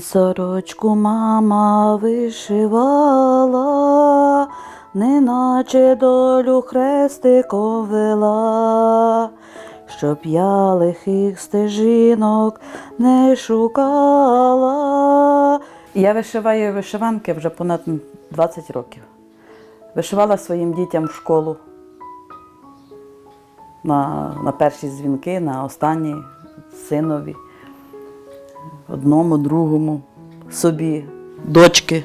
Сорочку мама вишивала, неначе долю хрестиком вела, щоб я лихих стежинок не шукала. Я вишиваю вишиванки вже понад 20 років. Вишивала своїм дітям в школу на, на перші дзвінки, на останні синові одному, другому, собі, дочки.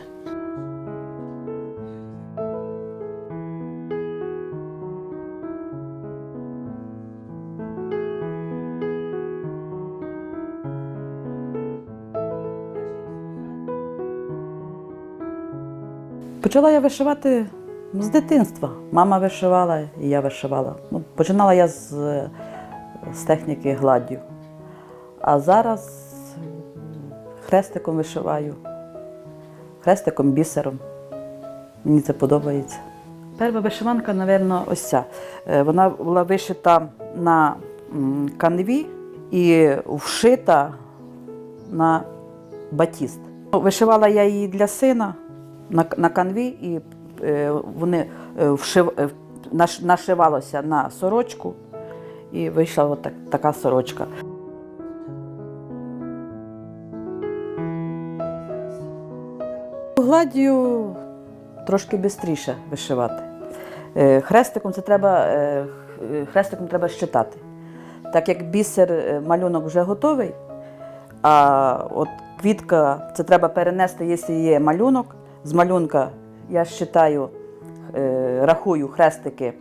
Почала я вишивати з дитинства. Мама вишивала, і я вишивала. Ну, починала я з, з техніки гладдю. А зараз хрестиком вишиваю, хрестиком бісером. Мені це подобається. Перша вишиванка, напевно, ось ця. Е, Вона була вишита на канві і вшита на батіст. Ну, Вишивала я її для сина на, канві, і е, вони е, вшив, наш- нашивалося на сорочку, і вийшла от так, така сорочка. Гладдю трошки швидше вишивати. Е, Хрестиком це треба, е, хрестиком треба щитати. Так як бісер, е, малюнок вже готовий, а от квітка це треба перенести, якщо є малюнок. З малюнка я щитаю, рахую хрестики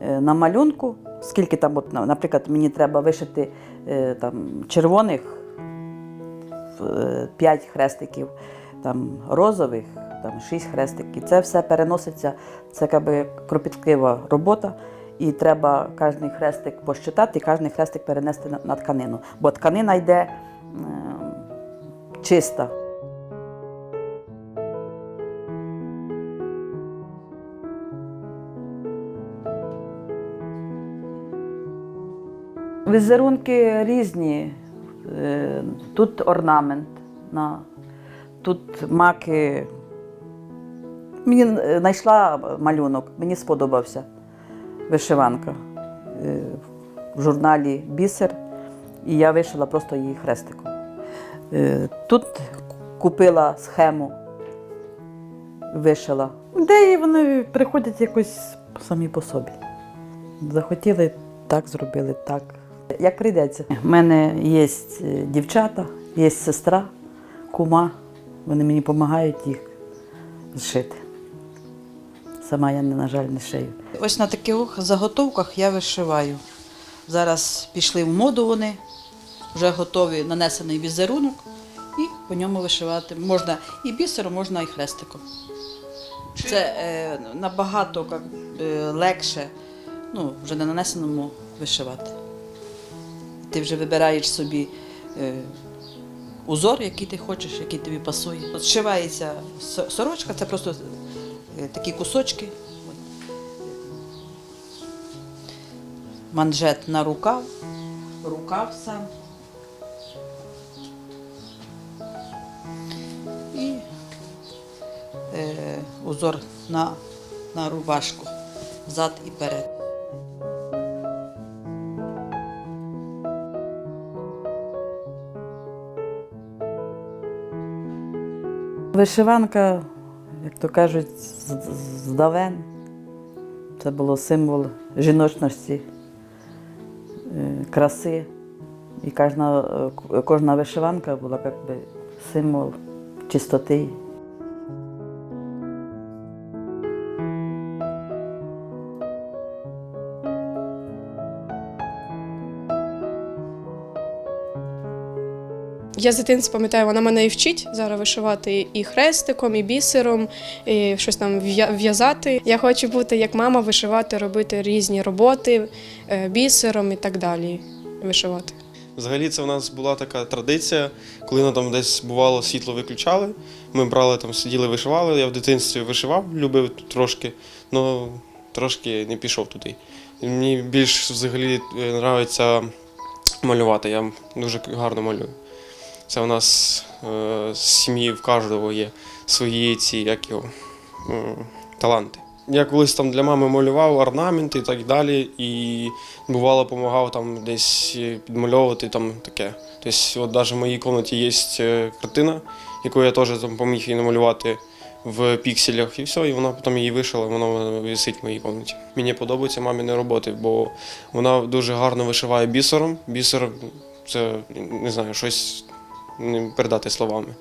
на малюнку. Скільки там, от, наприклад, мені треба вишити там, червоних 5 хрестиків, там розових, там 6 хрестиків. Це все переноситься, це якби кропіткива робота. І треба кожен хрестик посчитати, і кожен хрестик перенести на, на тканину. Бо тканина йде е, чиста. Візерунки різні. Е, Тут орнамент, на, тут маки. Мені е, знайшла малюнок, мені сподобався вишиванка е, в журналі Бісер, і я вишила просто її хрестиком. Е, Тут купила схему, вишила. Ідеї вони приходять якось самі по собі. Захотіли, так зробили, так. Як прийдеться. У мене є дівчата, є сестра, кума. Вони мені допомагають їх зшити. Сама я, на жаль, не шию. Ось на таких заготовках я вишиваю. Зараз пішли в моду вони, вже готові нанесений візерунок, і по ньому вишивати. Можна і бісером, можна і хрестиком. Це е, набагато як, е, легше ну, вже на нанесеному вишивати. Ти вже вибираєш собі е, узор, який ти хочеш, який тобі пасує. От Зшивається сорочка, це просто е, такі кусочки. Манжет на рукав, рукав сам. І е, узор на, на рубашку, зад і перед. Вишиванка, як то кажуть, здавен. Це було символ жіночності, е, краси. І кожна, е, кожна вишиванка була якби символ чистоти. Я з дитинства пам'ятаю, вона мене і вчить зараз вишивати і хрестиком, і бісером, і щось там в'язати. Я хочу бути як мама, вишивати, робити різні роботи е, бісером і так далі. Вишивати. Взагалі, це в нас була така традиція, коли ну, там десь бувало світло виключали. Ми брали там, сиділи, вишивали. Я в дитинстві вишивав, любив трошки, але трошки не пішов туди. Мені більш взагалі подобається малювати. Я дуже гарно малюю. Це у нас е, з сім'ї в кожного є свої ці як його, м, таланти. Я колись там для мами малював орнаменти і так далі, і бувало допомагав там десь е, підмальовувати там таке. Тобто, от навіть в моїй кімнаті є е, картина, яку я теж там поміг її намалювати в пікселях, і все, і вона потім її вишила, вона висить в моїй кімнаті. Мені подобаються маміни роботи, бо вона дуже гарно вишиває бісером. Бісер це не знаю, щось передати словами.